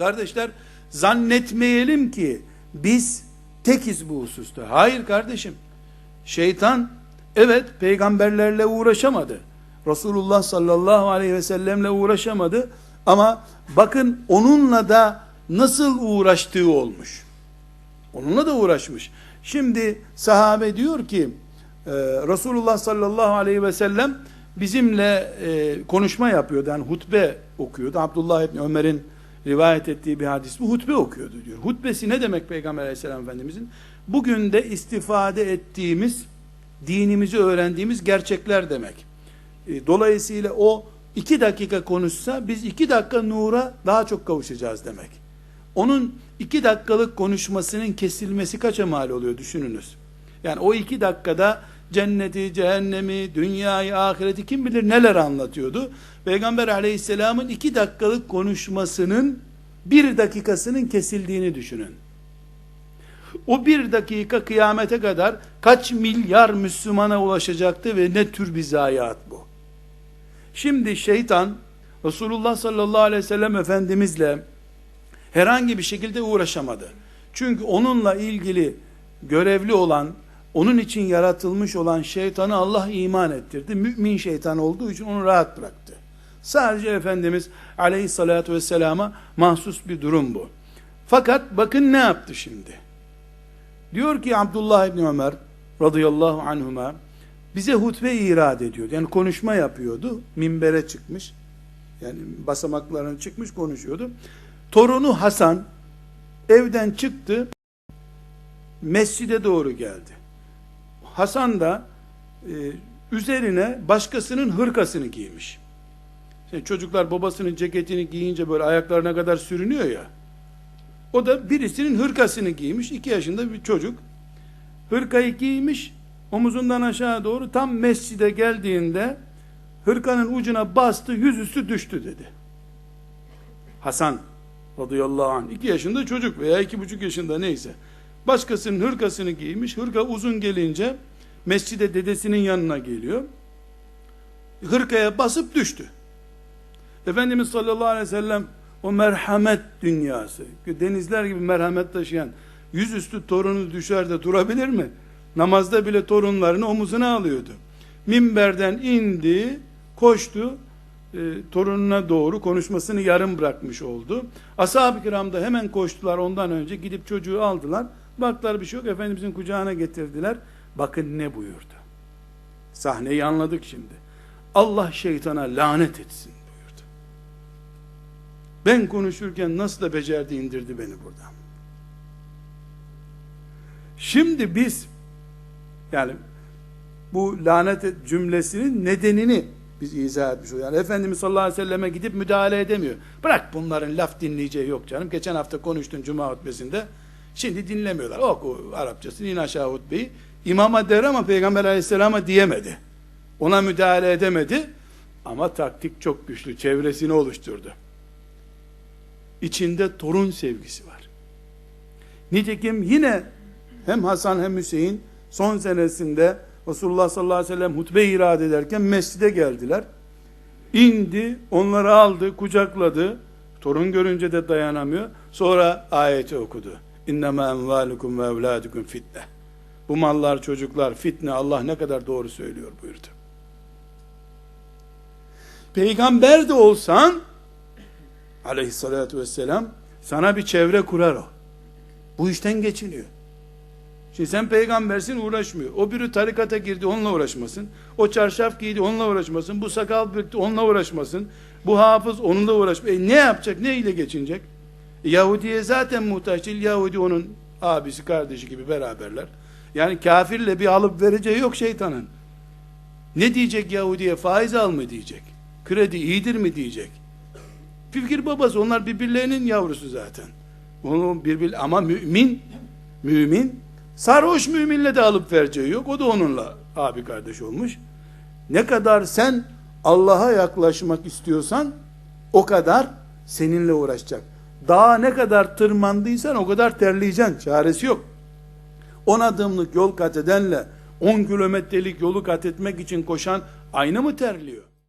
Kardeşler zannetmeyelim ki biz tekiz bu hususta. Hayır kardeşim. Şeytan evet peygamberlerle uğraşamadı. Resulullah sallallahu aleyhi ve sellemle uğraşamadı. Ama bakın onunla da nasıl uğraştığı olmuş. Onunla da uğraşmış. Şimdi sahabe diyor ki e, Resulullah sallallahu aleyhi ve sellem bizimle e, konuşma yapıyordu. Yani hutbe okuyordu. Abdullah İbni Ömer'in rivayet ettiği bir hadis bu hutbe okuyordu diyor. Hutbesi ne demek Peygamber aleyhisselam efendimizin? Bugün de istifade ettiğimiz, dinimizi öğrendiğimiz gerçekler demek. E, dolayısıyla o iki dakika konuşsa biz iki dakika nura daha çok kavuşacağız demek. Onun iki dakikalık konuşmasının kesilmesi kaça mal oluyor düşününüz. Yani o iki dakikada cenneti, cehennemi, dünyayı, ahireti kim bilir neler anlatıyordu. Peygamber aleyhisselamın iki dakikalık konuşmasının bir dakikasının kesildiğini düşünün. O bir dakika kıyamete kadar kaç milyar Müslümana ulaşacaktı ve ne tür bir zayiat bu. Şimdi şeytan Resulullah sallallahu aleyhi ve sellem Efendimizle herhangi bir şekilde uğraşamadı. Çünkü onunla ilgili görevli olan, onun için yaratılmış olan şeytanı Allah iman ettirdi. Mümin şeytan olduğu için onu rahat bıraktı. Sadece Efendimiz aleyhissalatü vesselama mahsus bir durum bu. Fakat bakın ne yaptı şimdi? Diyor ki Abdullah İbni Ömer radıyallahu anhuma bize hutbe irad ediyordu. Yani konuşma yapıyordu. Minbere çıkmış. Yani basamaklarına çıkmış konuşuyordu. Torunu Hasan evden çıktı. Mescide doğru geldi. Hasan da e, üzerine başkasının hırkasını giymiş. Şimdi çocuklar babasının ceketini giyince böyle ayaklarına kadar sürünüyor ya. O da birisinin hırkasını giymiş. iki yaşında bir çocuk. Hırkayı giymiş. Omuzundan aşağı doğru tam mescide geldiğinde hırkanın ucuna bastı yüzüstü düştü dedi. Hasan radıyallahu anh. iki yaşında çocuk veya iki buçuk yaşında neyse. Başkasının hırkasını giymiş. Hırka uzun gelince mescide dedesinin yanına geliyor. Hırkaya basıp düştü. Efendimiz sallallahu aleyhi ve sellem o merhamet dünyası, denizler gibi merhamet taşıyan yüzüstü torunu düşer de durabilir mi? Namazda bile torunlarını omuzuna alıyordu. Minberden indi, koştu, e, torununa doğru konuşmasını yarım bırakmış oldu. Ashab-ı kiram da hemen koştular ondan önce gidip çocuğu aldılar. Baktılar bir şey yok Efendimizin kucağına getirdiler. Bakın ne buyurdu. Sahneyi anladık şimdi. Allah şeytana lanet etsin buyurdu. Ben konuşurken nasıl da becerdi indirdi beni buradan. Şimdi biz yani bu lanet et cümlesinin nedenini biz izah etmiş oluyoruz. Yani Efendimiz sallallahu aleyhi ve selleme gidip müdahale edemiyor. Bırak bunların laf dinleyeceği yok canım. Geçen hafta konuştun cuma hutbesinde. Şimdi dinlemiyorlar. Oku Arapçasını in aşağı hutbeyi. İmama der ama Peygamber aleyhisselama diyemedi. Ona müdahale edemedi. Ama taktik çok güçlü. Çevresini oluşturdu. İçinde torun sevgisi var. Nitekim yine hem Hasan hem Hüseyin son senesinde Resulullah sallallahu aleyhi ve sellem hutbe irade ederken mescide geldiler. İndi, onları aldı, kucakladı. Torun görünce de dayanamıyor. Sonra ayeti okudu. İnnemâ envâlukum ve evlâdukum fitne. Bu mallar çocuklar fitne Allah ne kadar doğru söylüyor buyurdu. Peygamber de olsan aleyhissalatü vesselam sana bir çevre kurar o. Bu işten geçiniyor. Şimdi sen peygambersin uğraşmıyor. O biri tarikata girdi onunla uğraşmasın. O çarşaf giydi onunla uğraşmasın. Bu sakal büktü onunla uğraşmasın. Bu hafız onunla uğraşmasın. E ne yapacak? Ne ile geçinecek? E Yahudi'ye zaten muhtaç değil. Yahudi onun abisi kardeşi gibi beraberler. Yani kafirle bir alıp vereceği yok şeytanın. Ne diyecek Yahudi'ye? Faiz al mı diyecek? Kredi iyidir mi diyecek? Fikir babası onlar birbirlerinin yavrusu zaten. Onu birbir ama mümin mümin sarhoş müminle de alıp vereceği yok. O da onunla abi kardeş olmuş. Ne kadar sen Allah'a yaklaşmak istiyorsan o kadar seninle uğraşacak. Daha ne kadar tırmandıysan o kadar terleyeceksin. Çaresi yok. 10 adımlık yol kat edenle 10 kilometrelik yolu kat etmek için koşan aynı mı terliyor?